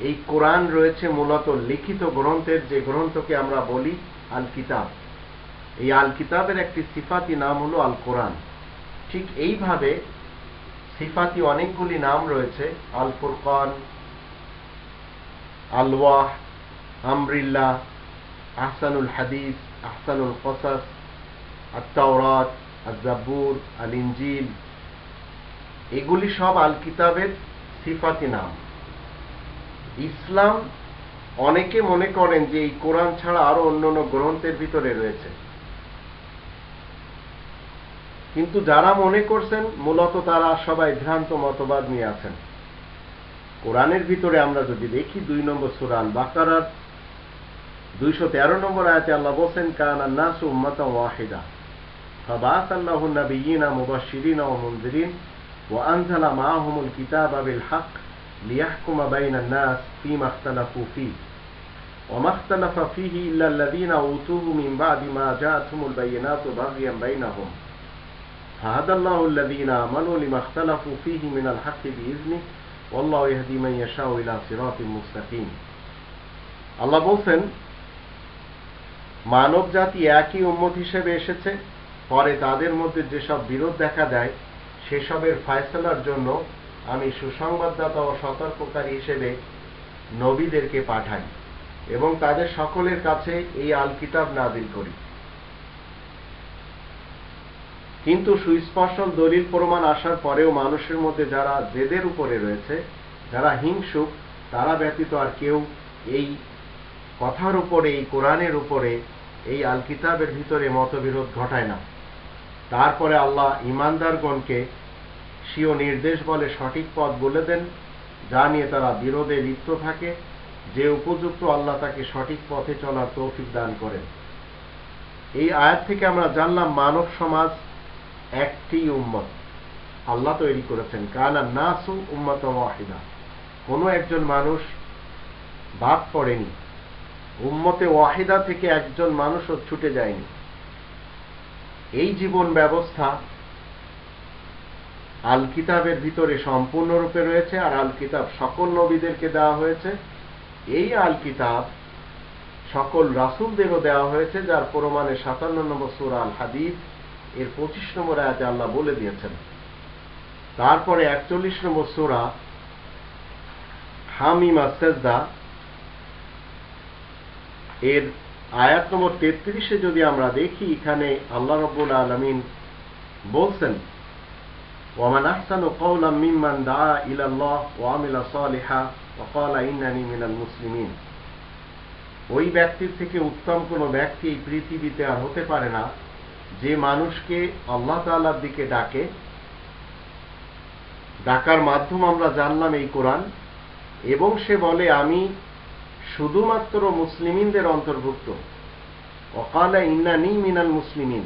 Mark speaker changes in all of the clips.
Speaker 1: এই কোরআন রয়েছে মূলত লিখিত গ্রন্থের যে গ্রন্থকে আমরা বলি আল কিতাব এই আল কিতাবের একটি সিফাতি নাম হলো আল কোরআন ঠিক এইভাবে সিফাতি অনেকগুলি নাম রয়েছে। আল ফুরকান আলওয়াহ আমরিল্লা আহসানুল হাদিস, আহসানুল কসাস আত্মাওরাত আজাবুর আল ইঞ্জিল এগুলি সব আল কিতাবের সিফাতি নাম। ইসলাম অনেকে মনে করেন যে এই কোরআন ছাড়া আরো অন্যান্য গ্রন্থের ভিতরে রয়েছে কিন্তু যারা মনে করছেন মূলত তারা সবাই ভ্রান্ত মতবাদ নিয়ে আছেন কোরআনের ভিতরে আমরা যদি দেখি দুই নম্বর সুরান বাকারার দুইশো তেরো নম্বর আয়াতে আল্লাহ বলছেন কানা নাস উম্মাতা ওয়াহিদা فبعث الله النبيين مبشرين ومنذرين وأنزل معهم الكتاب بالحق ليحكم بين الناس فيما اختلفوا فيه وما اختلف فيه إلا الذين أوتوه من بعد ما جاءتهم البينات بغيا بينهم فهدى الله الذين آمنوا لما اختلفوا فيه من الحق بإذنه والله يهدي من يشاء إلى صراط مستقيم আল্লাহ বলছেন মানব জাতি একই উম্মত হিসেবে এসেছে পরে তাদের মধ্যে যেসব বিরোধ দেখা দেয় সেসবের ফয়সলার জন্য আমি সুসংবাদদাতা ও সতর্ককারী হিসেবে নবীদেরকে পাঠাই এবং তাদের সকলের কাছে এই আল কিতাব নাজিল করি। কিন্তু সুস্পষ্ট দলিল প্রমাণ আসার পরেও মানুষের মধ্যে যারা জেদের উপরে রয়েছে, যারা হিংসুক, তারা ব্যতীত আর কেউ এই কথার উপরে, এই কোরআনের উপরে, এই আল কিতাবের ভিতরে মতবিরোধ ঘটায় না। তারপরে আল্লাহ ইমানদারগণকে স্বীয় নির্দেশ বলে সঠিক পথ বলে দেন, যা নিয়ে তারা বিরোধে লিপ্ত থাকে। যে উপযুক্ত আল্লাহ তাকে সঠিক পথে চলার তৌফিক দান করেন। এই আয়াত থেকে আমরা জানলাম মানব সমাজ একটি উম্মত। আল্লাহ তৈরি করেছেন। কানা নাসু উম্মত ওয়াহিদা। কোনো একজন মানুষ বাদ পড়েনি। উম্মতে ওয়াহিদা থেকে একজন মানুষও ছুটে যায়নি। এই জীবন ব্যবস্থা আল কিতাবের ভিতরে সম্পূর্ণরূপে রয়েছে আর আল কিতাব সকল নবীদেরকে দেওয়া হয়েছে। এই আল কিতাব সকল রাসুলদেরও দেওয়া হয়েছে, যার প্রমাণে সাতান্ন নম্বর সুরা আল হাদিদ এর পঁচিশ নম্বর আয়াতে আল্লাহ বলে দিয়েছেন। তারপরে একচল্লিশ নম্বর সুরা হামিমা সেজদা, এর আয়াত নম্বর তেত্রিশে যদি আমরা দেখি, এখানে আল্লাহ রব্বুল আলমিন বলছেন ومن أحسن قولا ممن دعا إلى الله وعمل صالحا وقال إنني من المسلمين ওই ব্যক্তির থেকে উত্তম কোন ব্যক্তি এই পৃথিবীতে আর হতে পারে না যে মানুষকে আল্লাহ তাআলার দিকে ডাকে ডাকার মাধ্যম আমরা জানলাম এই কোরআন এবং সে বলে আমি শুধুমাত্র মুসলিমিনদের অন্তর্ভুক্ত অকালা ইন্নানি মিনাল মুসলিমিন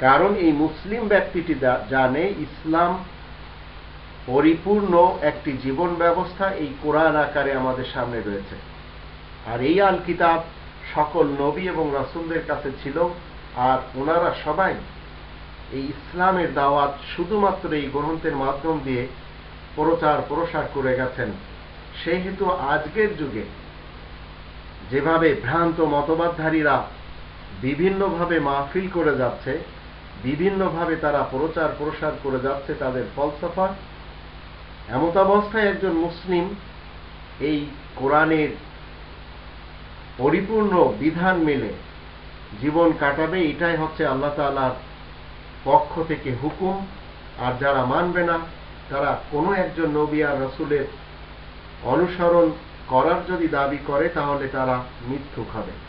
Speaker 1: কারণ এই মুসলিম ব্যক্তিটি জানে ইসলাম পরিপূর্ণ একটি জীবন ব্যবস্থা এই কোরআন আকারে আমাদের সামনে রয়েছে। আর এই আল কিতাব সকল নবী এবং রাসুলদের কাছে ছিল, আর ওনারা সবাই এই ইসলামের দাওয়াত শুধুমাত্র এই গ্রন্থের মাধ্যম দিয়ে প্রচার প্রসার করে গেছেন। সেহেতু আজকের যুগে যেভাবে ভ্রান্ত মতবাদধারীরা বিভিন্নভাবে মাহফিল করে যাচ্ছে বিভিন্নভাবে তারা প্রচার প্রসার করে যাচ্ছে তাদের ফলসফা। এমতাবস্থায় একজন মুসলিম এই কোরআনের পরিপূর্ণ বিধান মেলে জীবন কাটাবে, এটাই হচ্ছে আল্লাহ তালার পক্ষ থেকে হুকুম। আর যারা মানবে না, তারা কোনো একজন নবী আর রসুলের অনুসরণ করার যদি দাবি করে, তাহলে তারা মিথ্যুক হবে